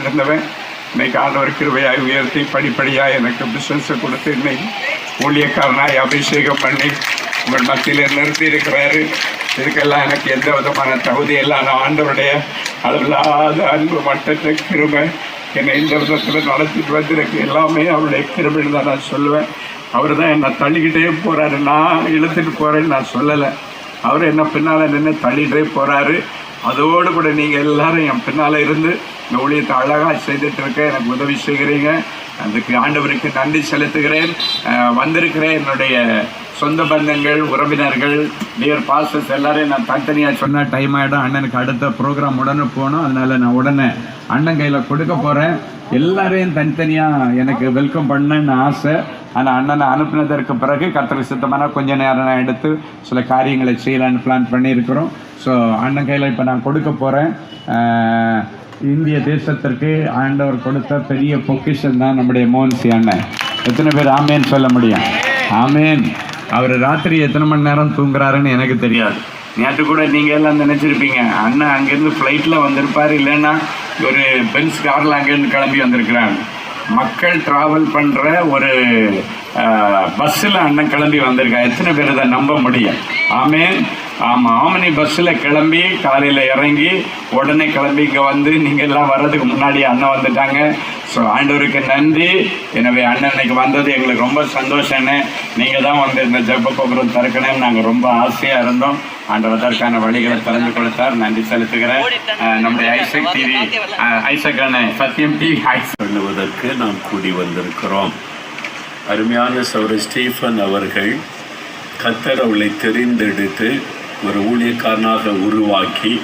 இருந்தவன் இன்னைக்கு ஆண்டவர் கிருபையாக உயர்த்தி படிப்படியாக எனக்கு பிஸ்னஸை கொடுத்து இன்னைக்கு ஊழியக்காரனாய் அபிஷேகம் பண்ணி உங்கள் மத்தியில் நிறுத்தி இருக்கிறாரு இதுக்கெல்லாம் எனக்கு எந்த விதமான தகுதி எல்லாம் நான் ஆண்டவருடைய அளவில்லாத அன்பு மட்டத்தை கிருமை என்னை இந்த விதத்தில் நடத்திட்டு வந்திருக்கு. எல்லாமே அவருடைய கிருபைன்னு தான் நான் சொல்லுவேன். அவர் தான் என்னை தள்ளிக்கிட்டே போகிறாரு நான் இழுத்துட்டு போகிறேன்னு நான் சொல்லலை. அவர் என்ன பின்னால் நின்று தள்ளிகிட்டே போகிறாரு அதோடு கூட நீங்கள் எல்லோரும் என் பின்னால் இருந்து இந்த ஊழியத்தை அழகாக செய்துட்டு இருக்க எனக்கு உதவி செய்கிறீங்க. அதுக்கு ஆண்டவருக்கு நன்றி செலுத்துகிறேன். வந்திருக்கிற என்னுடைய சொந்த பந்தங்கள் உறவினர்கள் டியர் பாஸ்டர்ஸ் எல்லாரையும் நான் தனித்தனியாக சொன்ன டைம் ஆகிடும் அண்ணனுக்கு அடுத்த ப்ரோக்ராம் உடனே போகணும். அதனால் நான் உடனே அண்ணன் கையில் கொடுக்க போகிறேன் எல்லாரையும் தனித்தனியாக எனக்கு வெல்கம் பண்ணணும்னு ஆசை. ஆனால் அண்ணனை அனுப்பினதற்கு பிறகு கத்திர சுத்தமான கொஞ்ச நேரம் நான் எடுத்து சில காரியங்களை செய்யலான்னு பிளான் பண்ணியிருக்கிறோம். ஸோ அண்ணன் கையில் இப்போ நான் கொடுக்க போகிறேன் இந்திய தேசத்திற்கு ஆண்டவர் கொடுத்த பெரிய பொக்கிஷன் தான் நம்முடைய மோகன்சி அண்ணன் எத்தனை பேர் ஆமேன்னு சொல்ல முடியும்? ஆமேன். அவர் ராத்திரி எத்தனை மணி நேரம் தூங்குறாருன்னு எனக்கு தெரியாது. நேற்று கூட நீங்கள் எல்லாம் நினச்சிருப்பீங்க. அண்ணன் அங்கேருந்து ஃப்ளைட்டில் வந்திருப்பார் இல்லைன்னா ஒரு பென்ஸ் காரில் அங்கேருந்து கிளம்பி வந்திருக்கிறாங்க மக்கள் ட்ராவல் பண்ணுற ஒரு பஸ்ஸில் அண்ணன் கிளம்பி வந்திருக்கான் எத்தனை பேர் இதை நம்ப முடியும்? ஆமேன். ஆமாம் ஆமனி பஸ்ஸில் கிளம்பி காலையில் இறங்கி உடனே கிளம்பி இங்கே வந்து நீங்கள் எல்லாம் வர்றதுக்கு முன்னாடி அண்ணன் வந்துட்டாங்க. ஸோ ஆண்டவருக்கு நன்றி. எனவே அண்ணன் இன்னைக்கு வந்தது எங்களுக்கு ரொம்ப சந்தோஷம்னு நீங்கள் தான் வந்து இந்த ஜெப கோபுரம் திறக்கணும்னு நாங்கள் ரொம்ப ஆசையாக இருந்தோம். ஆண்டவர் அதற்கான வழிகளை திறந்து கொடுத்தார். நன்றி செலுத்துகிறேன். நம்முடைய ஐசக் டிவி ஐசக் அண்ணன் சத்யம் டிவி ஐசக் பண்ணுவதற்கு நாம் கூடி வந்திருக்கிறோம். அருமையான சௌர ஸ்டீஃபன் அவர்கள் கத்தர் அவளை தெரிந்தெடுத்து ஒரு ஊழியக்காரனாக உருவாக்கி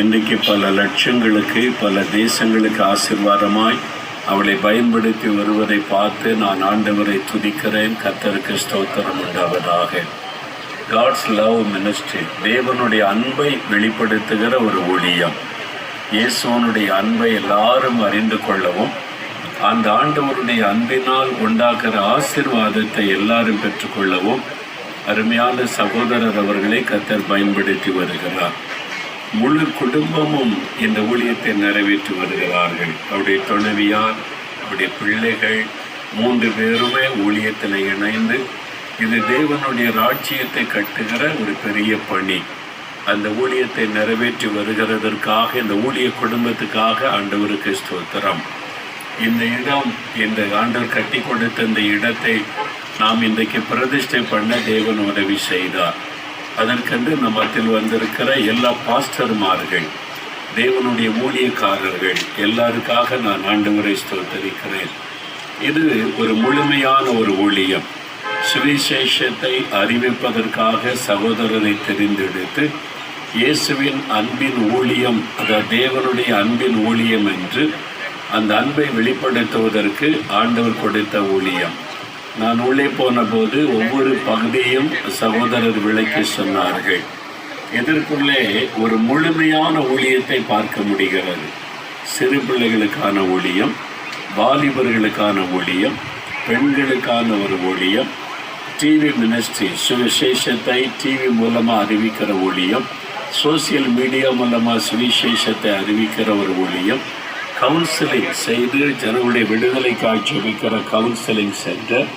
இன்றைக்கு பல லட்சங்களுக்கு பல தேசங்களுக்கு ஆசீர்வாதமாய் அவளை பயன்படுத்தி வருவதை பார்த்து நான் ஆண்டவரை துதிக்கிறேன். கத்தருக்கு ஸ்தோத்திரம் உண்டாவதாக. காட்ஸ் லவ் மினிஸ்ட்ரி தேவனுடைய அன்பை வெளிப்படுத்துகிற ஒரு ஊழியம். இயேசுவனுடைய அன்பை எல்லாரும் அறிந்து கொள்ளவும் அந்த ஆண்டவருடைய அன்பினால் உண்டாகிற ஆசீர்வாதத்தை எல்லாரும் பெற்றுக்கொள்ளவும் அருமையான சகோதரர் அவர்களை கத்தர் பயன்படுத்தி வருகிறார். முழு குடும்பமும் இந்த ஊழியத்தை நிறைவேற்றி வருகிறார்கள். அவருடைய துணைவியார் அவருடைய பிள்ளைகள் மூன்று பேருமே ஊழியத்தில் இணைந்து இது தேவனுடைய ராட்சியத்தை கட்டுகிற ஒரு பெரிய பணி. அந்த ஊழியத்தை நிறைவேற்றி வருகிறதற்காக இந்த ஊழிய குடும்பத்துக்காக ஆண்டவருக்கு ஸ்தோத்திரம். இந்த இடம் இந்த ஆண்டவர் கட்டி கொடுத்த இந்த இடத்தை நாம் இன்றைக்கு பிரதிஷ்டை பண்ண தேவன் உதவி செய்தார். அதற்கென்று நம்ம மத்தியில் வந்திருக்கிற எல்லா பாஸ்டர்மார்கள் தேவனுடைய ஊழியக்காரர்கள் எல்லாருக்காக நான் ஆண்டவரை ஸ்தோத்தரிக்கிறேன். இது ஒரு முழுமையான ஒரு ஊழியம். சுவிசேஷத்தை அறிவிப்பதற்காக சகோதரரை தெரிந்தெடுத்து இயேசுவின் அன்பின் ஊழியம் அதாவது தேவனுடைய அன்பின் ஊழியம் என்று அந்த அன்பை வெளிப்படுத்துவதற்கு ஆண்டவர் கொடுத்த ஊழியம். நான் உள்ளே போன போது ஒவ்வொரு பகுதியும் சகோதரர் விளக்கி சொன்னார்கள். இதற்குள்ளே ஒரு முழுமையான ஊழியத்தை பார்க்க முடிகிறது. சிறு பிள்ளைகளுக்கான ஊழியம் வாலிபர்களுக்கான ஊழியம் பெண்களுக்கான ஒரு ஊழியம் டிவி மினிஸ்ட்ரி சுவிசேஷத்தை டிவி மூலமாக அறிவிக்கிற ஊழியம் சோசியல் மீடியா மூலமாக சுவிசேஷத்தை அறிவிக்கிற ஒரு ஊழியம் கவுன்சிலிங் செய்து ஜனங்களுடைய விடுதலைக்காக ஜெபிக்கிற கவுன்சிலிங் சென்டர்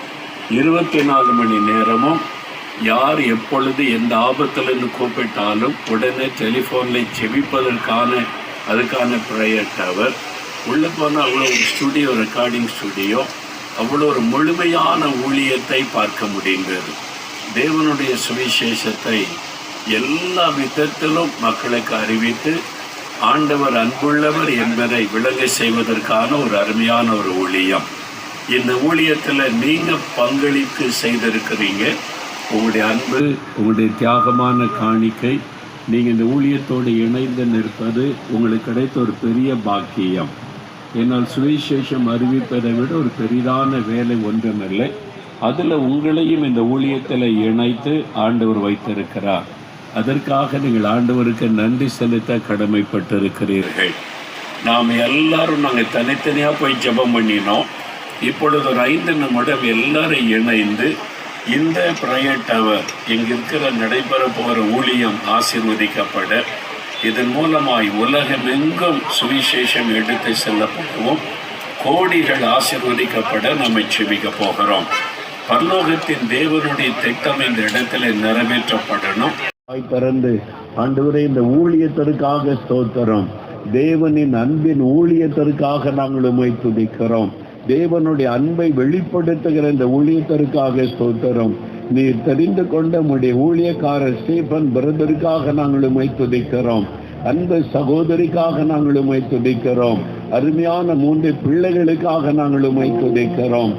இருபத்தி நாலு மணி நேரமும் யார் எப்பொழுது எந்த ஆபத்திலிருந்து கூப்பிட்டாலும் உடனே டெலிஃபோனில் செவிப்பதற்கான அதுக்கான ப்ரேயர் டவர் உள்ளே போனால் அவ்வளோ ஒரு ஸ்டுடியோ ரெக்கார்டிங் ஸ்டுடியோ அவ்வளோ ஒரு முழுமையான ஊழியத்தை பார்க்க முடிந்தது. தேவனுடைய சுவிசேஷத்தை எல்லா விதத்திலும் மக்களுக்கு அறிவித்து ஆண்டவர் அன்புள்ளவர் என்பதை விளங்க செய்வதற்கான ஒரு அருமையான ஒரு ஊழியம். இந்த ஊழியத்தில் நீங்கள் பங்களித்து செய்திருக்கிறீங்க. உங்களுடைய அன்பு உங்களுடைய தியாகமான காணிக்கை நீங்கள் இந்த ஊழியத்தோடு இணைந்து நிற்பது உங்களுக்கு கிடைத்த ஒரு பெரிய பாக்கியம். என்னால் சுவிசேஷம் அறிவிப்பதை விட ஒரு பெரிதான வேலை ஒன்றுமில்லை. அதில் உங்களையும் இந்த ஊழியத்தில் இணைத்து ஆண்டவர் வைத்திருக்கிறார். அதற்காக நீங்கள் ஆண்டவருக்கு நன்றி செலுத்த கடமைப்பட்டிருக்கிறீர்கள். நாம் எல்லாரும் நாங்கள் தனித்தனியாக போய் ஜெபம் பண்ணினோம். இப்பொழுது ஒரு ஐந்து நிமிடம் எல்லாரும் இணைந்து இந்த ப்ரேயர் டவர் இங்கு இருக்கிற நடைபெற போகிற ஊழியம் ஆசீர்வதிக்கப்பட இதன் மூலமாய் உலகமெங்கும் சுவிசேஷம் எடுத்து செல்லப்படவும் கோடிகள் ஆசிர்வதிக்கப்பட நம்மை செபிக்க போகிறோம். பரலோகத்தின் தேவனுடைய திட்டம் இந்த இடத்துல நிறைவேற்றப்படணும். வாய் திறந்து ஆண்டவரே இந்த ஊழியத்திற்காக ஸ்தோத்திரம். தேவனின் அன்பின் ஊழியத்திற்காக நாங்கள் உமை துதிக்கிறோம். தேவனுடைய அன்பை வெளிப்படுத்துகிற இந்த ஊழியத்திற்காக ஸ்தோத்திரம். நீர் தெரிந்து கொண்ட உடைய ஊழியக்காரர் ஸ்டீபன் பிரதருக்காக நாங்கள் உம்மை துதிக்கிறோம். அன்பு சகோதரிக்காக நாங்கள் உம்மை துதிக்கிறோம். அருமையான மூன்று பிள்ளைகளுக்காக நாங்கள் உம்மை துதிக்கிறோம்.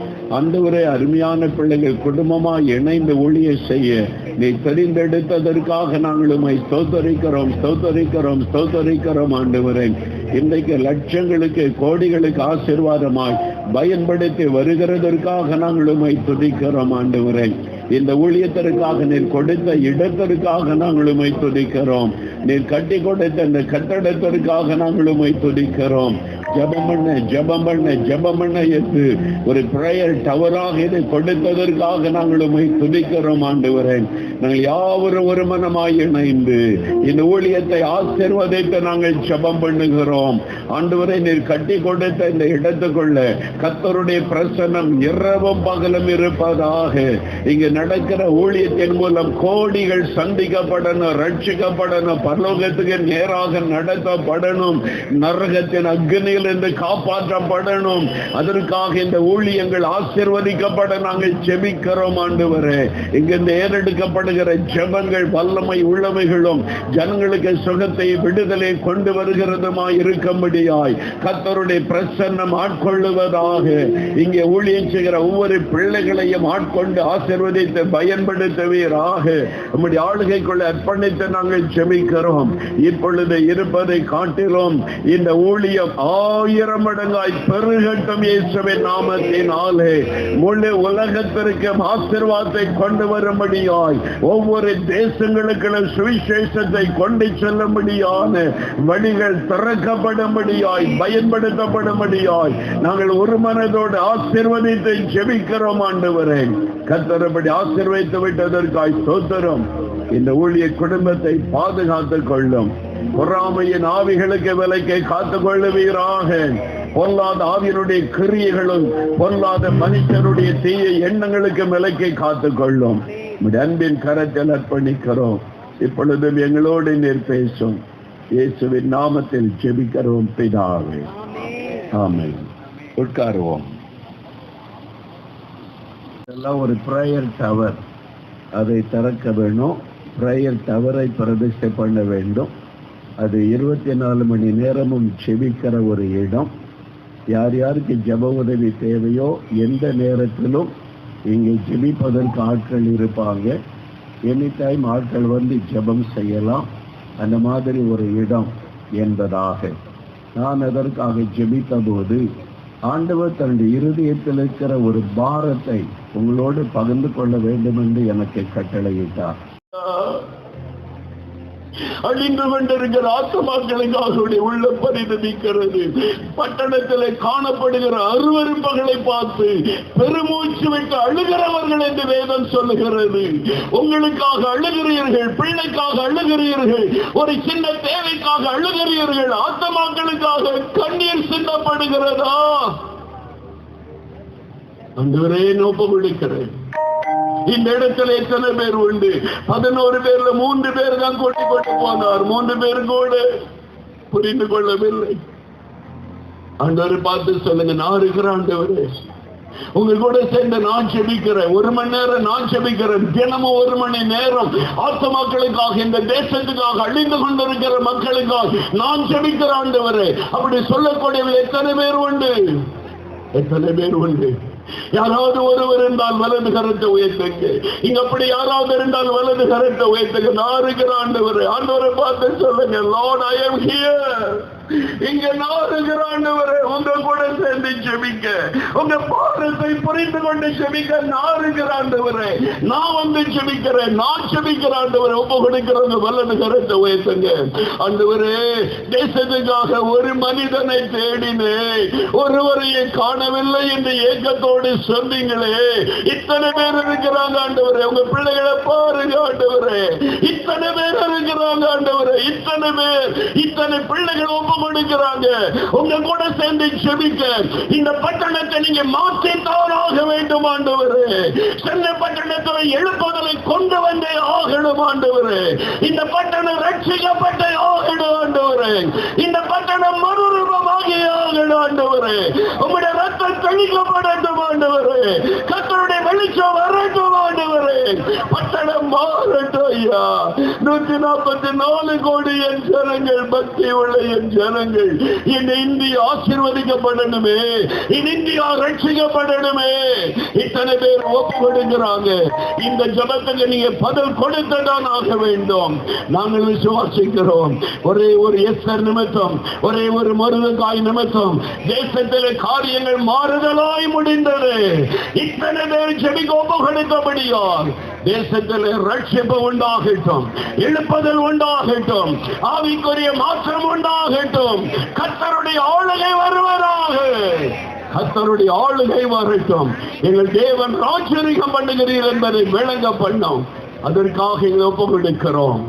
ஒரு அருமையான பிள்ளைகள் குடும்பமாக இணைந்து ஊழிய செய்ய. நீ தெரிந்தெடுத்ததற்காக நாங்கள் சோதரிக்கிறோம் ஸ்தோத்தரிக்கிறோம் சோதரிக்கிறோம் ஆண்டு வரேன் இன்றைக்கு லட்சங்களுக்கு கோடிகளுக்கு ஆசீர்வாதமாய் பயன்படுத்தி வருகிறதற்காக நாங்கள் உம்மை துதிக்கிறோம் ஆண்டவரே. இந்த ஊழியத்திற்காக நீர் கொடுத்த இடத்திற்காக நாங்கள் உம்மை துதிக்கிறோம். நீர் கட்டி கொடுத்த இந்த கட்டடத்திற்காக நாங்கள் உம்மை துதிக்கிறோம். ஜபம் பண்ண ஜபம் பண்ண ஜபம் பண்ண என்று ஒரு பிரேயர் டவராக இதை கொடுத்ததற்காக நாங்கள் உண்மை துதிக்கிறோம் ஆண்டு வரேன் நாங்கள் யாவரும் ஒரு மனமாய் இணைந்து இந்த ஊழியத்தை ஆசிர்வதித்து நாங்கள் ஜபம் பண்ணுகிறோம். ஆண்டு வரை நீர் கட்டி கொடுத்த இந்த இடத்துக்குள்ள கத்தருடைய பிரசனம் இரவும் பகலும் இருப்பதாக. இங்கு நடக்கிற ஊழியத்தின் மூலம் கோடிகள் சந்திக்கப்படணும் ரட்சிக்கப்படணும் பரலோகத்துக்கு நேராக நடத்தப்படணும். நரகத்தின் அக்னி இருந்து காப்பாற்றப்படணும். அதற்காக இந்த ஊழியங்கள் ஆசிர்வதிக்கப்பட நாங்கள் ஜெபிக்கிறோம் ஆண்டவரே. இங்கிருந்து ஏறெடுக்கப்படுகிற ஜபங்கள் வல்லமை உள்ளமைகளும் ஜனங்களுக்கு சுகத்தை விடுதலை கொண்டு வருகிறதுமாய் இருக்கும்படியாய் கத்தருடைய பிரசன்னம் ஆட்கொள்ளுவதாக இங்கே ஊழியம் செய்கிற ஒவ்வொரு பிள்ளைகளையும் ஆட்கொண்டு ஆசிர்வதித்து பயன்படுத்துவீராக. நம்முடைய ஆளுகைக்குள்ள அர்ப்பணித்து நாங்கள் செபிக்கிறோம் இப்பொழுது இருப்பதை காட்டிலும் இந்த ஊழியம் ஆ ஆயிரம் மடங்காய் பெருகட்டும் இயேசுவை நாமத்தினாலே. முழு உலகத்திற்கு ஆசிர்வாதத்தை கொண்டு வரும்படியாய். ஒவ்வொரு தேசங்களுக்கு சுவிசேஷத்தை கொண்டு செல்லும்படியான வழிகள் திறக்கப்படும்படியாய் பயன்படுத்தப்படும்படியாய். நாங்கள் ஒரு மனதோடு ஆசிர்வதித்தை ஜெபிக்கிறோம் ஆண்டவரே. கத்தரபடி ஆசிர்வதித்து விட்டதற்காய் சோத்திரம் இந்த ஊழிய குடும்பத்தை பாதுகாத்துக் கொள்ளும். பொறாமையின் ஆவிகளுக்கு விலைக்கை காத்துக் கொள்ளுவீராக. பொல்லாத ஆவியனுடைய கிரியைகளும் பொல்லாத மனுஷனுடைய தீய எண்ணங்களுக்கு விலைக்கை காத்துக் கொள்ளும். அன்பின் கரத்தில் அர்ப்பணிக்கிறோம். இப்பொழுதும் எங்களோடு நீர் பேசும். இயேசுவின் நாமத்தில் ஜெபிக்கிறோம் பிதாவே. ஆமை உட்காருவோம். இதெல்லாம் ஒரு ப்ரேயர் டவர் அதை திறக்க வேணும். ப்ரேயர் டவரை பிரதிஷ்டை பண்ண வேண்டும். அது இருபத்தி நாலு மணி நேரமும் செபிக்கிற ஒரு இடம். யார் யாருக்கு ஜெப உதவி தேவையோ எந்த நேரத்திலும் இங்கே ஜெபிப்பதற்கு ஆட்கள் இருப்பாங்க. எனி டைம் ஆட்கள் வந்து ஜெபம் செய்யலாம். அந்த மாதிரி ஒரு இடம் என்பதாக. நான் அதற்காக ஜெபித்த போது ஆண்டவர் தன்னுடைய இருதயத்தில் இருக்கிற ஒரு பாரத்தை உங்களோடு பகிர்ந்து கொள்ள வேண்டும் என்று எனக்கு கட்டளையிட்டார். அழிந்து கொண்டிருக்கிற ஆத்மாக்களுக்காக அவருடைய உள்ள பரிதவிக்கிறது பட்டணத்தில் காணப்படுகிற அருவருப்புகளை பார்த்து பெருமூச்சு விட்டு அழுகிறவர்கள் என்று வேதம் சொல்லுகிறது. உங்களுக்காக அழுகிறீர்கள் பிள்ளைக்காக அழுகிறீர்கள் ஒரு சின்ன தேவைக்காக அழுகிறீர்கள் ஆத்மாக்களுக்காக கண்ணீர் சிந்தப்படுகிறதா? அன்றுவரே நோக்கம் விடுக்கிறேன் இந்த இடத்துல எத்தனை பேர் உண்டு? பதினோரு பேர்ல மூன்று பேர் தான் கொட்டி கொண்டு போனார். மூன்று பேர் கூட புரிந்து கொள்ளவில்லை. ஆண்டவரை பார்த்து சொல்லுங்க நான் இருக்கிறேன் ஆண்டவரே உங்க கூட சேர்ந்து நான் செபிக்கிறேன். ஒரு மணி நேரம் நான் செபிக்கிறேன். தினமும் ஒரு மணி நேரம் ஆத்மாக்களுக்காக இந்த தேசத்துக்காக அழிந்து கொண்டிருக்கிற மக்களுக்காக நான் செபிக்கிற ஆண்டவரே. அப்படி சொல்லக்கூடியவர்கள் எத்தனை பேர் உண்டு? எத்தனை பேர் உண்டு? யாராவது ஒருவர் இருந்தால் வலது கரத்தை உயர்த்துங்க. இங்க அப்படி யாராவது இருந்தால் வலது கரத்தை உயர்த்துங்க. நான் இருக்கிற ஆண்டவர் ஆண்டவரை பார்த்து சொல்லுங்க லார்ட் ஐ எம் ஹியர் இங்க நாடுகிற இருக்கிற உங்க கூட சேர்ந்து செபிக்க உங்க பாரத்தை புரிந்து கொண்டு செபிக்க நாடுகிற இருக்கிற நான் வந்து செபிக்கிறேன் நான் செபிக்கிற ஆண்டவரை ஒப்பு கொடுக்கிறவங்க வல்லது கரத்தை உயர்த்துங்க. ஆண்டவரே தேசத்துக்காக ஒரு மனிதனை தேடினே ஒருவரையும் காணவில்லை என்று ஏக்கத்தோடு என்னோடு சொன்னீங்களே. இத்தனை பேர் இருக்கிறாங்க ஆண்டவரே. உங்க பிள்ளைகளை பாருங்க ஆண்டவரே. இத்தனை பேர் இருக்கிறாங்க ஆண்டவரே. இத்தனை பேர் இத்தனை பிள்ளைகள் ஒப்பு கொடுக்கிறாங்க உங்க கூட சேர்ந்து செபிக்க இந்த பட்டணத்தை நீங்க மாற்றி ஆக வேண்டும் ஆண்டவரே. சென்னை பட்டணத்தை எழுப்புதலை கொண்டு வந்தே ஆக ஆகணும் ஆண்டவரே. இந்த பட்டணம் ரட்சிக்கப்பட்ட ஆகணும் ஆண்டவரே. இந்த பட்டணம் மறுரூபமாகிய ஆகணும் ஆண்டவரே. உங்களுடைய ரத்தம் தெளிக்கப்படட்டும் ஆண்டவரே. கத்தருடைய வெளிச்சம் வரட்டும் ஆண்டவரே. பட்டணம் மாறட்டும் ஐயா. நூத்தி நாற்பத்தி நாலு கோடி என் ஜனங்கள் பக்தி உள்ள என் ஜனங்கள். இந்த இந்தியா ஆசீர்வதிக்கப்படணுமே. இந்த இந்தியா ரட்சிக்கப்படணுமே. இத்தனை பேர் ஒப்பு கொடுக்கிறாங்க. இந்த ஜபத்துக்கு நீங்க பதில் கொடுத்ததான் ஆக வேண்டும். நாங்கள் விசுவாசிக்கிறோம். ஒரே ஒரு எஸ்தர் நிமித்தம் ஒரே ஒரு மருதக்காய் நிமித்தம் தேசத்திலே காரியங்கள் மாறுதலாய் முடிந்தது. இத்தனை பேர் செடி ஒப்பு கொடுத்தபடியால் தேசத்திலே ரட்சிப்பு உண்டாகட்டும் எழுப்புதல் உண்டாகட்டும் ஆவிக்குரிய மாற்றம் உண்டாகட்டும். கத்தருடைய ஆளுகை வருவதாக கத்தருடைய ஆளுகை வரட்டும். எங்கள் தேவன் ராஜரிகம் பண்ணுகிறீர் என்பதை விளங்க பண்ணோம். அதற்காக எங்களை ஒப்பு கொடுக்கிறோம்